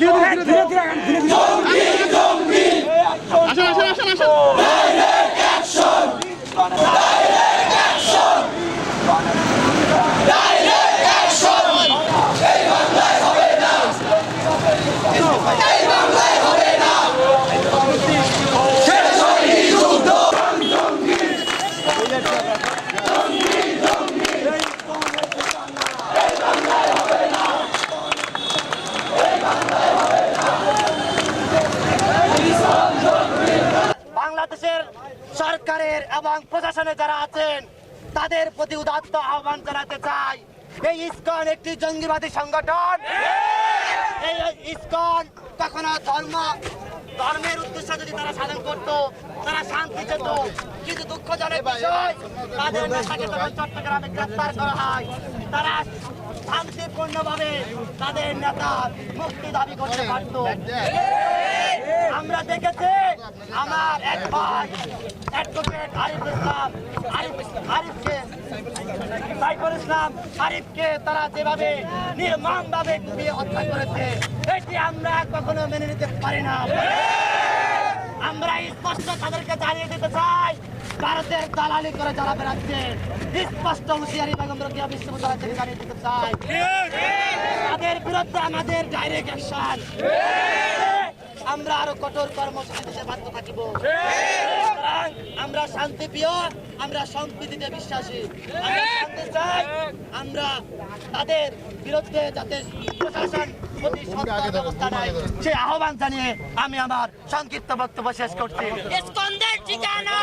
てる বাংলাদেশের সরকারের এবং প্রশাসনে যারা আছেন, তাদের প্রতি উদাত্ত আহ্বান জানাতে চাই। এই ইসকন একটি জঙ্গিবাদী সংগঠন। এই ইসকন কখনো ধর্ম, ধর্মের উদ্দেশ্য যদি তারা সাধন করত, তারা শান্তি চেত কিন্তু দুঃখজনক বিষয়, তাদের নেতাকে তখন চট্টগ্রামে গ্রেফতার করা হয়, তারা শান্তিপূর্ণভাবে তাদের নেতার মুক্তি দাবি করতে পারত। আমরা দেখেছি আমার এক ভাই অ্যাডভোকেট আরিফ ইসলাম। আরিফ, আরিফকে সাইফুল ইসলাম আরিফকে তারা যেভাবে নির্মম ভাবে কুপিয়ে হত্যা করেছে, এটি আমরা কখনো মেনে নিতে পারি না। আমরা স্পষ্ট তাদেরকে জানিয়ে দিতে চাই, ভারতের দালালি করে যারা বেড়াচ্ছে, স্পষ্ট হুঁশিয়ারি বেগম রোকিয়া বিশ্ববিদ্যালয় থেকে জানিয়ে দিতে চাই। তাদের বিরুদ্ধে আমাদের ডাইরেক্ট অ্যাকশন আমরা আরও কঠোর কর্মসূচি দিতে বাধ্য থাকিব। আমরা শান্তি প্রিয় আমরা সম্প্রীতিতে বিশ্বাসী। আমরা শান্তি চাই আমরা তাদের বিরুদ্ধে যাতে প্রশাসন ব্যবস্থা নেয়। সে আহ্বান জানিয়ে আমি আমার সংক্ষিপ্ত বক্তব্য শেষ করছি। ঠিকানা ঠিকানা!